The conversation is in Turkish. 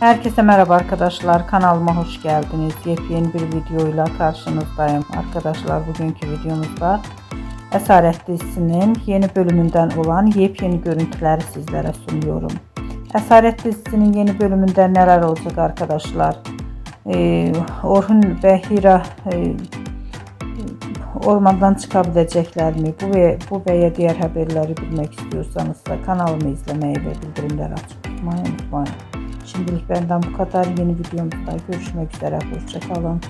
Herkese merhaba arkadaşlar. Kanalıma hoş geldiniz. Yepyeni bir videoyla karşınızdayım. Arkadaşlar bugünkü videomuzda Esaret dizisinin yeni bölümünden olan yepyeni görüntüleri sizlere sunuyorum. Esaret dizisinin yeni bölümünde neler olacak arkadaşlar? Ee, Orhun ve Hira e, ormandan çıkabilecekler mi? Bu ve bu veya diğer haberleri bilmek istiyorsanız da kanalımı izlemeyi ve bildirimleri açık tutmayı unutmayın. Şimdilik benden bu kadar. Yeni videomuzda görüşmek üzere. Hoşçakalın.